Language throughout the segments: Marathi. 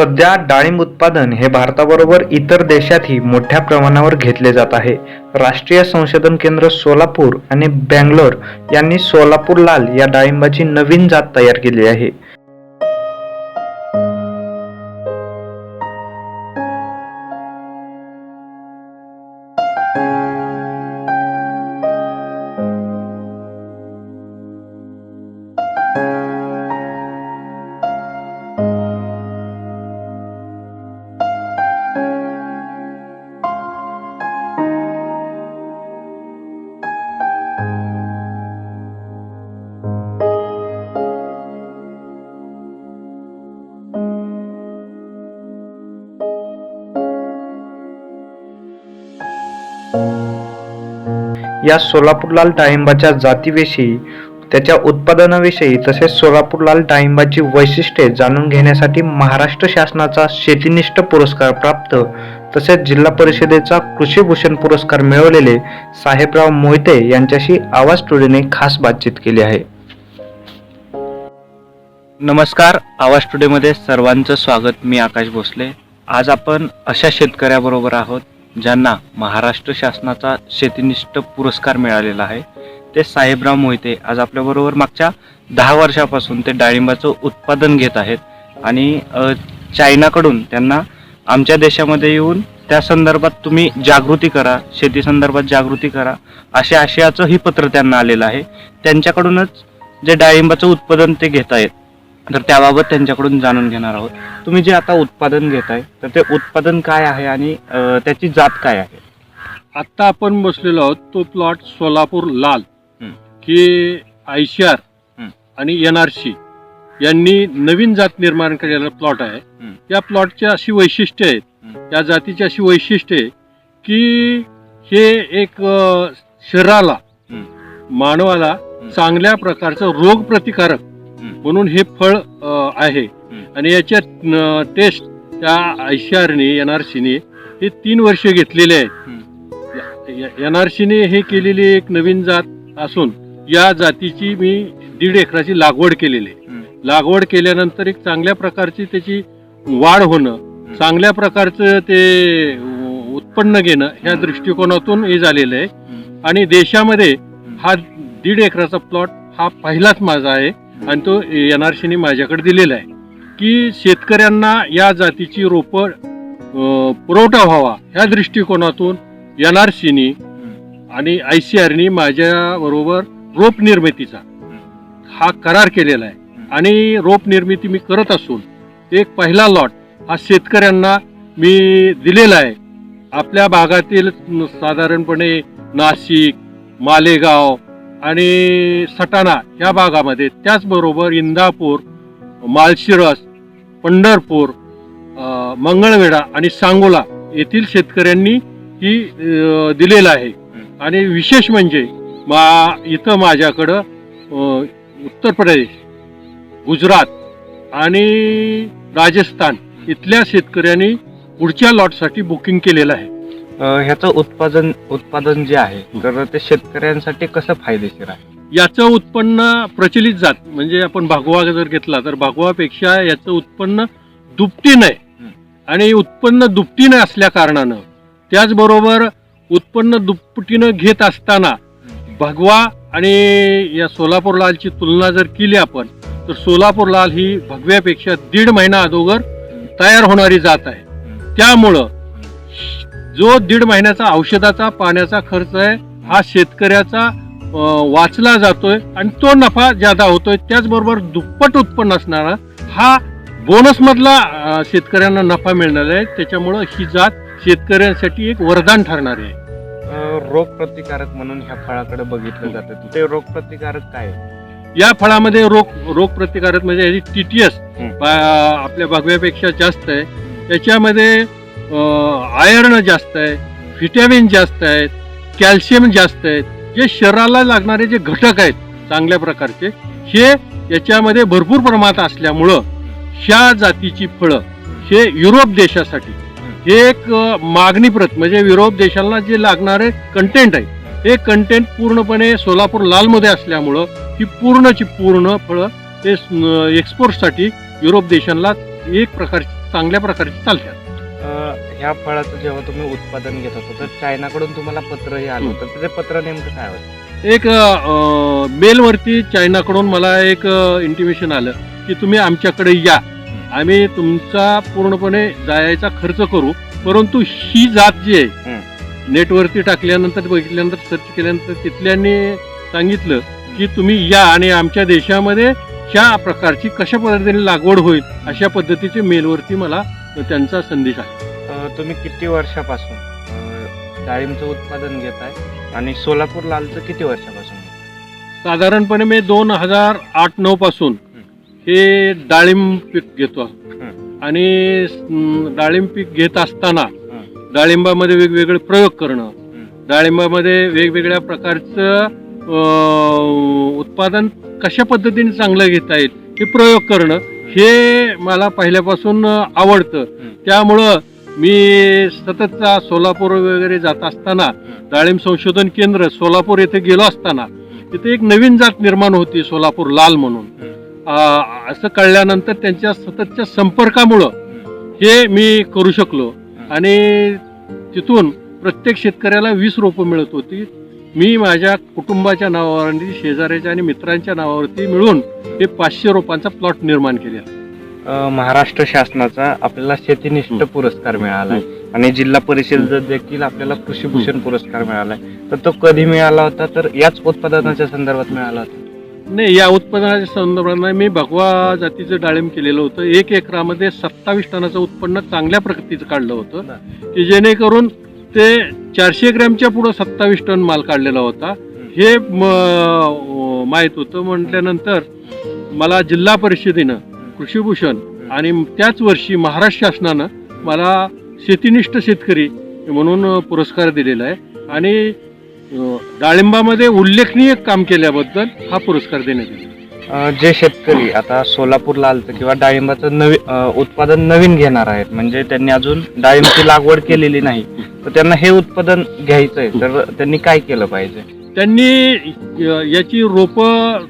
सध्या डाळिंब उत्पादन हे भारताबरोबर इतर देशातही मोठ्या प्रमाणावर घेतले जात आहे. राष्ट्रीय संशोधन केंद्र सोलापूर आणि बँगलोर यांनी सोलापूर लाल या डाळिंबाची नवीन जात तयार केली आहे. या सोलापूरलाल डाळिंबाच्या जातीविषयी त्याच्या उत्पादनाविषयी तसेच सोलापूरलाल डाळिंबाची वैशिष्ट्ये जाणून घेण्यासाठी महाराष्ट्र शासनाचा शेतीनिष्ठ पुरस्कार प्राप्त तसेच जिल्हा परिषदेचा कृषीभूषण पुरस्कार मिळवलेले साहेबराव मोहिते यांच्याशी आवाज टुडेने खास बातचीत केली आहे. नमस्कार आवाज टुडेमध्ये सर्वांचं स्वागत. मी आकाश भोसले. आज आपण अशा शेतकऱ्याबरोबर आहोत ज्यांना महाराष्ट्र शासनाचा शेतीनिष्ठ पुरस्कार मिळालेला आहे ते साहेबराव मोहिते आज आपल्याबरोबर मागच्या दहा वर्षापासून ते डाळिंबाचं उत्पादन घेत आहेत आणि चायनाकडून त्यांना आमच्या देशामध्ये येऊन त्या संदर्भात तुम्ही जागृती करा शेती संदर्भात जागृती करा अशा आशयाचंही पत्र त्यांना आलेलं आहे. त्यांच्याकडूनच जे डाळिंबाचं उत्पादन ते घेत आहेत. तर त्याबाबत त्यांच्याकडून जाणून घेणार आहोत तुम्ही जे आता उत्पादन घेताय तर ते उत्पादन काय आहे आणि अ, त्याची जात काय आहे आत्ता आपण बसलेलो आहोत तो प्लॉट सोलापूर लाल हं. ही आय सी आर हं. आणि एन आर सी यांनी नवीन जात निर्माण केलेला प्लॉट आहे. या प्लॉटची अशी वैशिष्ट्ये आहेत. या जातीची अशी वैशिष्ट्ये आहे की हे एक अ, शरीराला हं. मानवाला चांगल्या प्रकारचं रोग प्रतिकारक हं. म्हणून हे फळ आहे. आणि याच्या टेस्ट त्या आय सी आरने एन आर सीने हे तीन वर्ष घेतलेले आहेत. एन आर सीने हे केलेली एक नवीन जात असून या जातीची मी दीड एकराची लागवड केलेली आहे. लागवड केल्यानंतर एक चांगल्या प्रकारची त्याची वाढ होणं चांगल्या प्रकारचं ते उत्पन्न घेणं ह्या दृष्टिकोनातून हे झालेलं आहे. आणि देशामध्ये हा दीड एकराचा प्लॉट हा पहिलाच माझा आहे. आणि तो एन आर सीने माझ्याकडे दिलेला आहे. की शेतकऱ्यांना या जातीची रोपं पुरवठा व्हावा ह्या दृष्टिकोनातून एन आर सीनी आणि आय सी आरनी माझ्याबरोबर रोप निर्मितीचा हा करार केलेला आहे. आणि रोप निर्मिती मी करत असून एक पहिला लॉट हा शेतकऱ्यांना मी दिलेला आहे. आपल्या भागातील साधारणपणे नाशिक मालेगाव आणि सटाणा या भागामध्ये त्याचबरोबर इंदापूर माळशिरस पंढरपूर मंगळवेढा आणि सांगोला येथील शेतकऱ्यांनी ही दिलेलं आहे. आणि विशेष म्हणजे मा इथं माझ्याकडं उत्तर प्रदेश गुजरात आणि राजस्थान इथल्या शेतकऱ्यांनी पुढच्या लॉटसाठी बुकिंग केलेलं आहे. ह्याचं उत्पादन उत्पादन जे आहे तर ते शेतकऱ्यांसाठी कसं फायदेशीर आहे? याचं उत्पन्न प्रचलित जात. म्हणजे आपण भागवा जर घेतला तर भागवापेक्षा याचं उत्पन्न दुपटीनं आहे. आणि उत्पन्न दुपटीनं असल्या कारणानं त्याचबरोबर उत्पन्न दुपटीनं घेत असताना भगवा आणि या सोलापूर लालची तुलना जर केली आपण तर सोलापूर लाल ही भगव्यापेक्षा दीड महिना अगोदर तयार होणारी जात आहे. त्यामुळं जो दीड महिन्याचा औषधाचा पाण्याचा खर्च आहे हा शेतकऱ्याचा वाचला जातोय आणि तो नफा ज्यादा होतोय त्याचबरोबर दुप्पट उत्पन्न असणारा हा बोनस मधला शेतकऱ्यांना नफा मिळणार आहे. त्याच्यामुळं ही जात शेतकऱ्यांसाठी एक वरदान ठरणार आहे. अ, रोग प्रतिकारक म्हणून ह्या फळाकडे बघितलं जातं. ते रोग प्रतिकारक काय? या फळामध्ये रोग रोग प्रतिकारक म्हणजे टीटीएस हं. आपल्या भगव्यापेक्षा जास्त आहे. त्याच्यामध्ये आयर्न जास्त आहे व्हिटॅमिन जास्त आहेत कॅल्शियम जास्त आहेत जे शरीराला लागणारे जे घटक आहेत चांगल्या प्रकारचे हे याच्यामध्ये भरपूर प्रमाणात असल्यामुळं ह्या जातीची फळं हे युरोप देशासाठी हे एक मागणी मागणीप्रत म्हणजे युरोप देशाला जे लागणारे कंटेंट आहे हे कंटेंट पूर्णपणे सोलापूर लालमध्ये असल्यामुळं ही पूर्णची पूर्ण फळं हे एक्सपोर्टसाठी युरोप देशांना एक प्रकारची चांगल्या प्रकारची चालतात. ह्या फळाचं जेव्हा तुम्ही उत्पादन घेत होता तर चायनाकडून तुम्हाला पत्रही आलं होतं. तर ते पत्र नेमकं काय होतं? एक मेलवरती चायनाकडून मला एक इंटिमेशन आलं की तुम्ही आमच्याकडे या. आम्ही तुमचा पूर्णपणे जायचा खर्च करू परंतु ही जात जी आहे नेटवरती टाकल्यानंतर बघितल्यानंतर सर्च केल्यानंतर तिथल्यांनी सांगितलं की तुम्ही या आणि आमच्या देशामध्ये ह्या प्रकारची कशा पद्धतीने लागवड होईल अशा पद्धतीचे मेलवरती मला त्यांचा संदेश आहे. अ, तुम्ही किती वर्षापासून अ, डाळिंबचं उत्पादन घेत आहे आणि सोलापूर लालचं किती वर्षापासून साधारणपणे मी दोन हजार आठ नऊ पासून हे डाळिंब पीक घेतो. आणि अं, डाळिंब पीक घेत असताना डाळिंबामध्ये वेगवेगळे प्रयोग करणं डाळिंबामध्ये वेगवेगळ्या प्रकारचं अं, उत्पादन कशा पद्धतीने चांगलं घेता येईल हे प्रयोग करणं हे मला पहिल्यापासून आवडतं. त्यामुळं मी सततचा सोलापूर वगैरे जात असताना डाळिंब संशोधन केंद्र सोलापूर येथे गेलो असताना तिथे एक नवीन जात निर्माण होती सोलापूर लाल म्हणून. असं कळल्यानंतर त्यांच्या सततच्या संपर्कामुळं हे मी करू शकलो. आणि तिथून प्रत्येक शेतकऱ्याला वीस रोपं मिळत होती. मी माझ्या कुटुंबाच्या नावावरती शेजाऱ्याच्या आणि मित्रांच्या नावावरती मिळून हे पाचशे रोपांचा प्लॉट निर्माण केलेला अ, महाराष्ट्र शासनाचा आपल्याला शेतीनिष्ठ. पुरस्कार मिळालाय आणि जिल्हा परिषद देखील आपल्याला कृषीभूषण पुरस्कार मिळालाय तर तो कधी मिळाला होता? तर याच उत्पादनाच्या संदर्भात मिळाला होता. नाही या उत्पादनाच्या संदर्भात मी भगवा जातीचं डाळिंब केलेलं होतं. एक एकरामध्ये सत्तावीस टनाचं उत्पन्न चांगल्या प्रकृतीचं काढलं होतं. की जेणेकरून ते चारशे ग्रॅमच्या पुढं सत्तावीस टन माल काढलेला होता. हे म- माहीत होतं म्हटल्यानंतर मला जिल्हा परिषदेनं कृषीभूषण आणि त्याच वर्षी महाराष्ट्र शासनानं मला शेतीनिष्ठ शेतकरी म्हणून पुरस्कार दिलेला आहे. आणि डाळिंबामध्ये उल्लेखनीय काम केल्याबद्दल हा पुरस्कार देण्यात अ, जे शेतकरी आता सोलापूर लालचं किंवा डाळिंबाचं नवीन अ, उत्पादन नवीन घेणार आहेत म्हणजे त्यांनी अजून डाळिंबची लागवड केलेली नाही. तर त्यांना हे उत्पादन घ्यायचंय. तर त्यांनी काय केलं पाहिजे? त्यांनी याची रोपं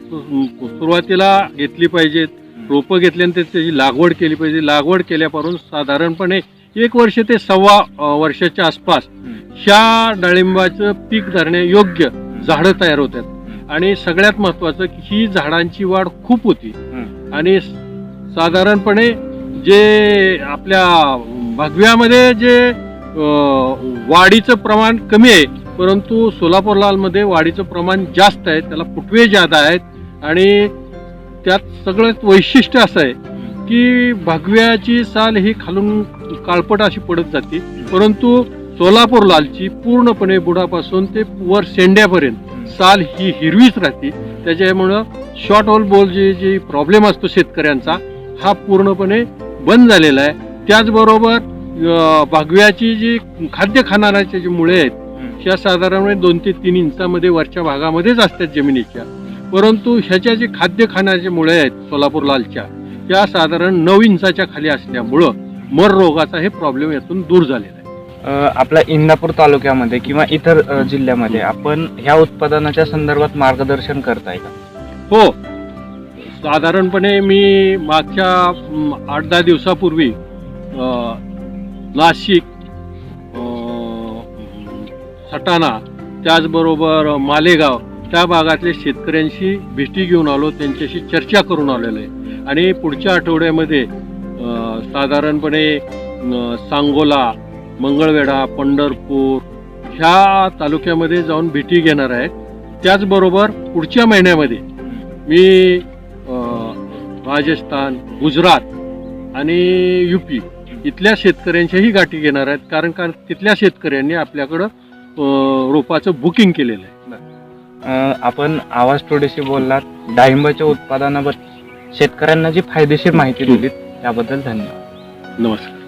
सुरुवातीला घेतली पाहिजेत. रोपं घेतल्यानंतर त्याची लागवड केली पाहिजे. लागवड केल्यापासून साधारणपणे एक वर्ष ते सव्वा वर्षाच्या आसपास ह्या डाळिंबाचं पीक धरण्यायोग्य झाडं तयार होतात. आणि सगळ्यात महत्त्वाचं की ही झाडांची वाढ खूप होती. आणि साधारणपणे जे आपल्या भगव्यामध्ये जे वाढीचं प्रमाण कमी आहे परंतु सोलापूर लालमध्ये वाढीचं प्रमाण जास्त आहे त्याला फुटवे जादा आहेत आणि त्यात सगळ्यात वैशिष्ट्य असं आहे की भगव्याची साल ही खालून काळपट अशी पडत जाते परंतु सोलापूर लालची पूर्णपणे बुडापासून ते वर शेंड्यापर्यंत साल ही हिरवीच राहते. त्याच्यामुळं शॉर्ट होल बॉल जे जे प्रॉब्लेम असतो शेतकऱ्यांचा हा पूर्णपणे बंद झालेला आहे. त्याचबरोबर भगव्याची जी खाद्य खाणाऱ्याचे जे मुळे आहेत ह्या साधारणपणे दोन ते तीन इंचामध्ये वरच्या भागामध्येच असतात जमिनीच्या. परंतु ह्याच्या जे खाद्य खाण्याचे मुळे आहेत सोलापूर लालच्या त्या साधारण नऊ इंचाच्या खाली असल्यामुळं मर रोगाचा हे प्रॉब्लेम यातून दूर झालेला आहे. आपल्या इंदापूर तालुक्यामध्ये किंवा इतर जिल्ह्यामध्ये आपण ह्या उत्पादनाच्या संदर्भात मार्गदर्शन करताय का? हो. साधारणपणे मी मागच्या आठ दहा दिवसापूर्वी नाशिक सटाणा त्याचबरोबर मालेगाव त्या भागातल्या शेतकऱ्यांशी भेटी घेऊन आलो त्यांच्याशी चर्चा करून आलेलो आहे. आणि पुढच्या आठवड्यामध्ये साधारणपणे सांगोला मंगळवेढा पंढरपूर ह्या तालुक्यामध्ये जाऊन भेटी घेणार आहे. त्याचबरोबर पुढच्या महिन्यामध्ये मी राजस्थान गुजरात आणि यू पी इथल्या शेतकऱ्यांच्याही गाठी घेणार आहेत कारण का तिथल्या शेतकऱ्यांनी आपल्याकडं रोपाचं बुकिंग केलेलं आहे. आपण आवाज थोडीशी बोललात. डाळिंबाच्या उत्पादनाबद्दल शेतकऱ्यांना जी फायदेशीर माहिती दिलीत त्याबद्दल धन्यवाद. नमस्कार.